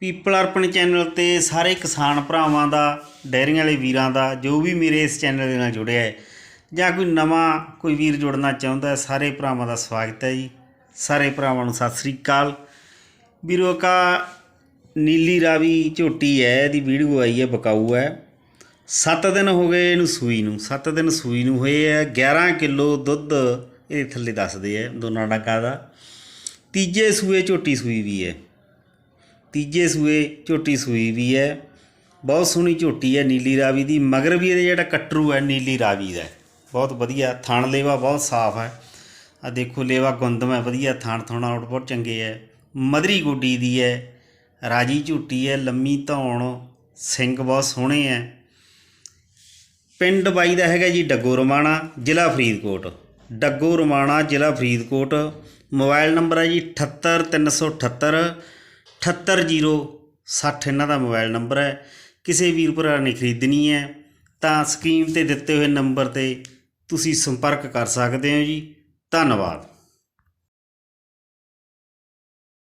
People ਅਰਪਣ channel ਤੇ ਸਾਰੇ ਕਿਸਾਨ ਭਰਾਵਾਂ ਦਾ, ਡੈਰੀਆਂ ਵਾਲੇ ਵੀਰਾਂ ਦਾ, ਜੋ ਵੀ ਮੇਰੇ ਇਸ ਚੈਨਲ ਦੇ ਨਾਲ ਜੁੜਿਆ ਹੈ, ਜਾਂ ਕੋਈ ਨਵਾਂ ਕੋਈ ਵੀਰ ਜੁੜਨਾ ਚਾਹੁੰਦਾ ਹੈ, ਸਾਰੇ ਭਰਾਵਾਂ ਦਾ ਸਵਾਗਤ ਹੈ ਜੀ। ਸਾਰੇ ਭਰਾਵਾਂ ਨੂੰ ਸਤਿ ਸ੍ਰੀ ਅਕਾਲ। ਵੀਰੋ, ਕਾ ਨੀਲੀ ਰਾਵੀ ਝੋਟੀ ਹੈ, ਇਹਦੀ ਵੀਡੀਓ ਆਈ ਹੈ, ਬਕਾਊ ਹੈ। 7 ਦਿਨ ਹੋ ਗਏ ਇਹਨੂੰ ਸੂਈ ਨੂੰ 7 ਦਿਨ ਸੂਈ ਨੂੰ ਹੋਏ ਹੈ 11 ਕਿਲੋ ਦੁੱਧ ਇਹਦੇ ਥੱਲੇ ਦੱਸਦੇ ਹੈ, ਦੋਨਾਂ ਡੰਗਾਂ ਦਾ। ਤੀਜੇ ਸੂਏ ਝੋਟੀ ਸੂਈ ਵੀ ਹੈ। ਤੀਜੇ ਸੂਏ ਝੋਟੀ ਸੂਈ ਵੀ ਹੈ। ਬਹੁਤ ਸੋਹਣੀ ਝੋਟੀ ਹੈ ਨੀਲੀ ਰਾਵੀ ਦੀ। ਮਗਰ ਵੀ ਇਹਦੇ ਜਿਹੜਾ ਕਟਰੂ ਹੈ, ਨੀਲੀ ਰਾਵੀ ਦਾ ਬਹੁਤ ਵਧੀਆ ਥਣ ਲੇਵਾ ਬਹੁਤ ਸਾਫ਼ ਹੈ। ਆ ਦੇਖੋ ਲੇਵਾ ਗੁੰਦਮ ਹੈ, ਵਧੀਆ ਥਣ ਆਊਟ ਬਹੁਤ ਚੰਗੇ ਹੈ। ਮਧਰੀ ਗੋਡੀ ਦੀ ਹੈ, ਰਾਜੀ ਝੂਟੀ ਹੈ, ਲੰਮੀ ਧੌਣ, ਸਿੰਘ ਬਹੁਤ ਸੋਹਣੇ ਹੈ। ਪਿੰਡ ਬਾਈ ਦਾ ਹੈਗਾ ਜੀ ਡੱਗੋ ਰਮਾਣਾ, ਜ਼ਿਲ੍ਹਾ ਫਰੀਦਕੋਟ। ਡੱਗੋ ਰਮਾਣਾ, ਜ਼ਿਲ੍ਹਾ ਫਰੀਦਕੋਟ। ਮੋਬਾਈਲ ਨੰਬਰ ਹੈ ਜੀ 78378 78060 ਇਹਨਾਂ ਦਾ ਮੋਬਾਈਲ ਨੰਬਰ ਹੈ। ਕਿਸੇ ਵੀਰ ਭਰਾ ਨੇ ਖਰੀਦਣੀ ਹੈ, ਤਾਂ ਸਕਰੀਨ ਤੇ ਦਿੱਤੇ ਹੋਏ ਨੰਬਰ ਤੇ ਤੁਸੀਂ ਸੰਪਰਕ ਕਰ ਸਕਦੇ ਹੋ ਜੀ। ਧੰਨਵਾਦ।